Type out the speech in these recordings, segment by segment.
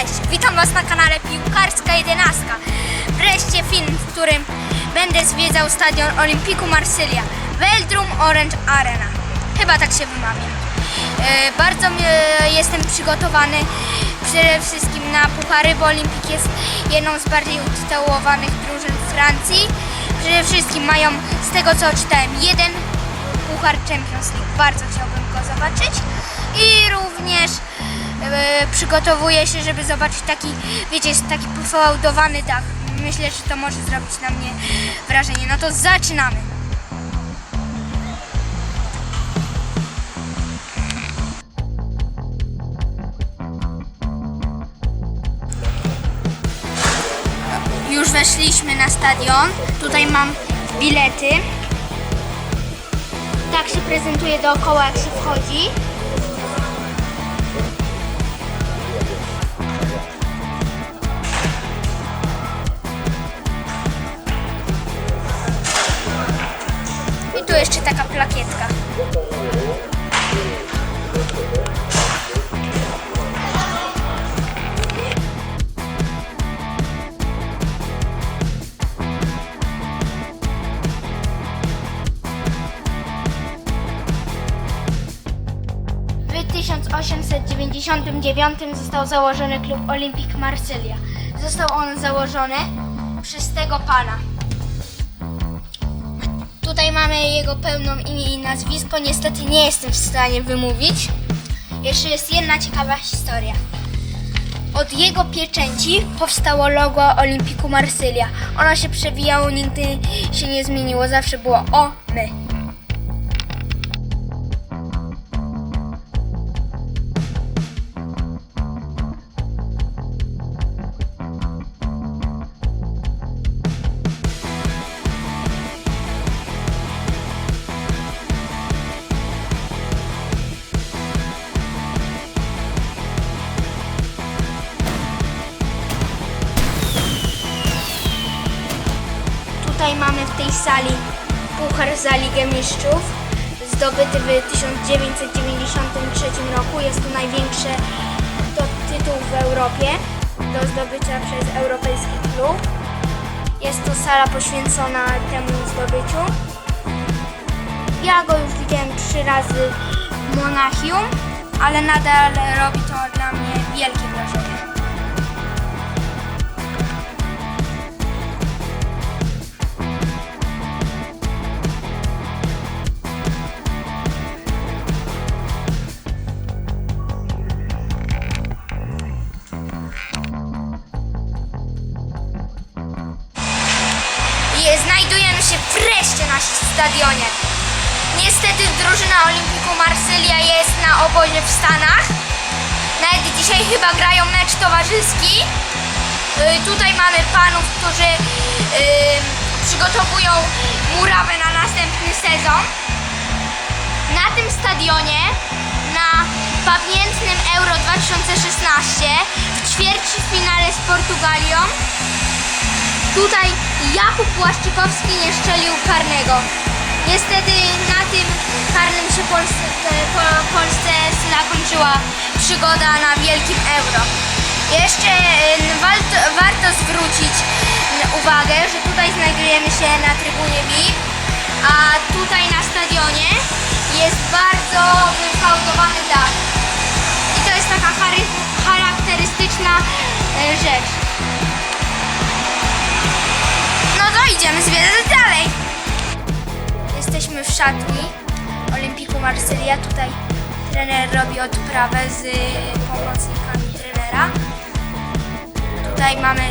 Cześć, witam Was na kanale Piłkarska Jedenastka. Wreszcie film, w którym będę zwiedzał stadion Olimpiku Marsylia, Veldrum Orange Arena. Chyba tak się wymawiam. E, bardzo e, jestem przygotowany przede wszystkim na puchary, bo Olimpik jest jedną z bardziej utytułowanych drużyn Francji. Przede wszystkim mają, z tego co czytałem, jeden puchar Champions League. Bardzo chciałbym go zobaczyć. I również przygotowuję się, żeby zobaczyć taki, wiecie, taki pofałdowany dach. Myślę, że to może zrobić na mnie wrażenie. No to zaczynamy. Już weszliśmy na stadion. Tutaj mam bilety. Tak się prezentuje dookoła, jak się wchodzi. Jeszcze taka plakietka. W 1899 został założony klub Olympic Marsylia. Został on założony przez tego pana. Tutaj mamy jego pełną imię i nazwisko. Niestety nie jestem w stanie wymówić. Jeszcze jest jedna ciekawa historia. Od jego pieczęci powstało logo Olimpiku Marsylia. Ono się przewijało, nigdy się nie zmieniło. Zawsze było o my. Mamy w tej sali Puchar za Ligę Mistrzów, zdobyty w 1993 roku. Jest to największy to tytuł w Europie do zdobycia przez europejski klub. Jest to sala poświęcona temu zdobyciu. Ja go już widziałem trzy razy w Monachium, ale nadal robi to dla mnie wielkie wrażenie. Na stadionie. Niestety drużyna Olimpiku Marsylia jest na obozie w Stanach. Nawet dzisiaj chyba grają mecz towarzyski. Y, tutaj mamy panów, którzy y, przygotowują murawę na następny sezon. Na tym stadionie, na pamiętnym Euro 2016 w ćwierćfinale z Portugalią Tutaj Jakub Błaszczykowski zakończyła przygoda na wielkim euro. Jeszcze warto, warto zwrócić uwagę, że tutaj znajdujemy się na trybunie VIP, a tutaj na stadionie jest bardzo wyfałdowany dach. I to jest taka charakterystyczna y, rzecz. No to idziemy zwiedzać dalej. Jesteśmy w szatni Olimpiku Marsylia. Tutaj trener robi odprawę z pomocnikami trenera. Tutaj mamy,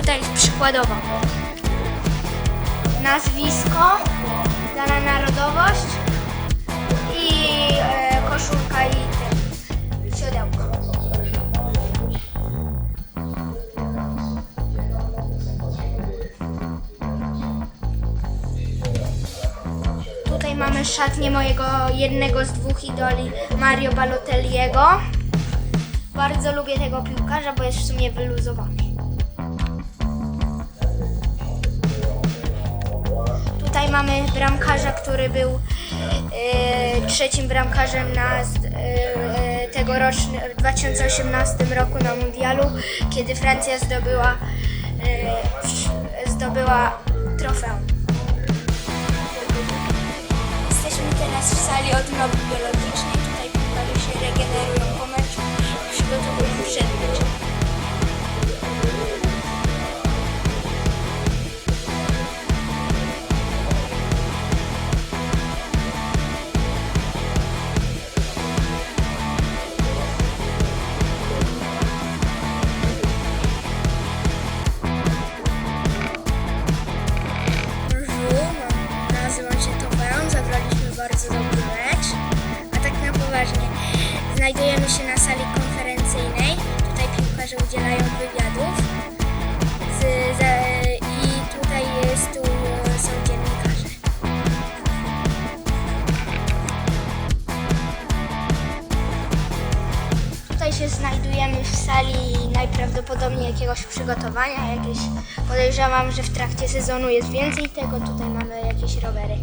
tutaj przykładowo nazwisko, dana narodowość i e, koszulka i szatnię mojego jednego z dwóch idoli, Mario Balotelliego. Bardzo lubię tego piłkarza, bo jest w sumie wyluzowany. Tutaj mamy bramkarza, który był e, trzecim bramkarzem na z- e, e, tego tegorocznym, w 2018 roku na mundialu, kiedy Francja zdobyła, zdobyła trofeum. Jesteśmy teraz w sali odnowy biologicznej. Tutaj najprawdopodobniej jakiegoś przygotowania, jakieś podejrzewam, że w trakcie sezonu jest więcej tego. Tutaj mamy jakieś rowery.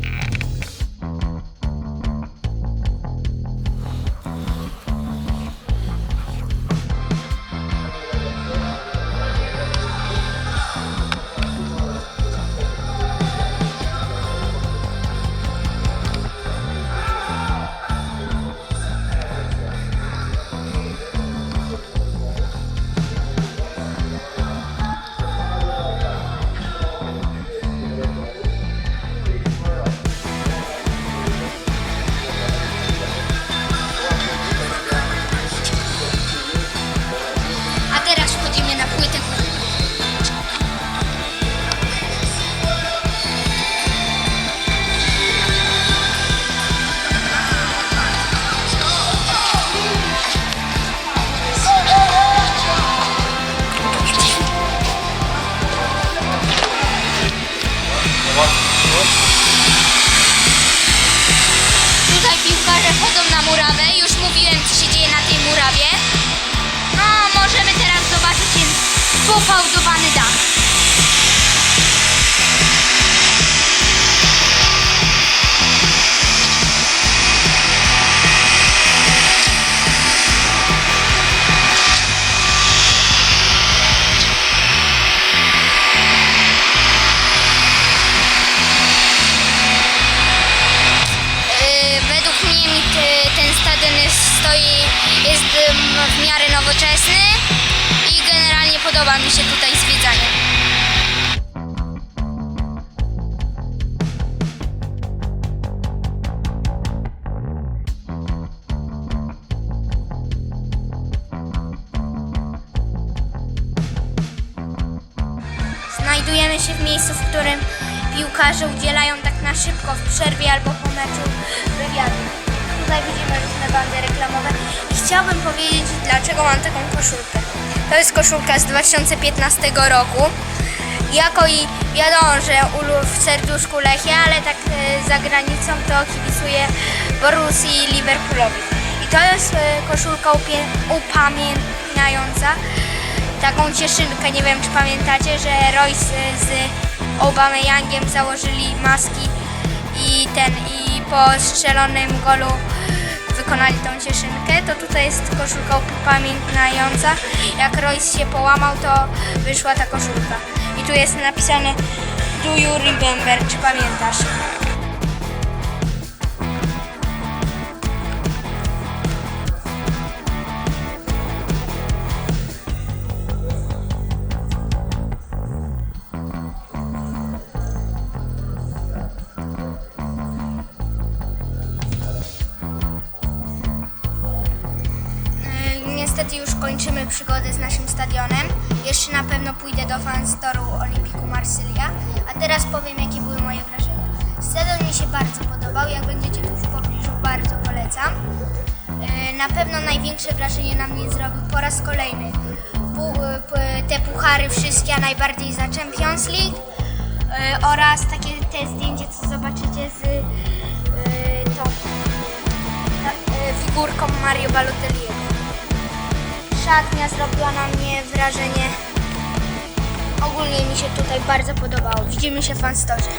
Pofałdowany dach. Mi się tutaj zwiedzanie. Znajdujemy się w miejscu, w którym piłkarze udzielają tak na szybko w przerwie albo po meczu wywiadu. Tutaj widzimy różne bandy reklamowe i chciałbym powiedzieć, dlaczego mam taką koszulkę. To jest koszulka z 2015 roku. Jako i wiadomo, że ulu w serduszku Lechia, ale tak e, za granicą to kibicuję Borussii i Liverpoolowi. I to jest e, koszulka upamiętniająca taką cieszynkę, nie wiem czy pamiętacie, że Royce z Aubameyangiem założyli maski i ten i po strzelonym golu wykonali tą cieszynkę, to tutaj jest koszulka upamiętniająca. Jak Royce się połamał, to wyszła ta koszulka. I tu jest napisane Do you remember, czy pamiętasz? Naszym stadionem. Jeszcze na pewno pójdę do fanstoru Olimpiku Marsylia. A teraz powiem, jakie były moje wrażenia. Stadion mi się bardzo podobał. Jak będziecie tu w pobliżu, bardzo polecam. Yy, Na pewno największe wrażenie na mnie zrobił po raz kolejny te puchary wszystkie, a najbardziej za Champions League yy, oraz takie te zdjęcie, co zobaczycie z yy, tą e, figurką Mario Balotelliego. Szatnia zrobiła na mnie wrażenie. Ogólnie mi się tutaj bardzo podobało. Widzimy się w fanstorze.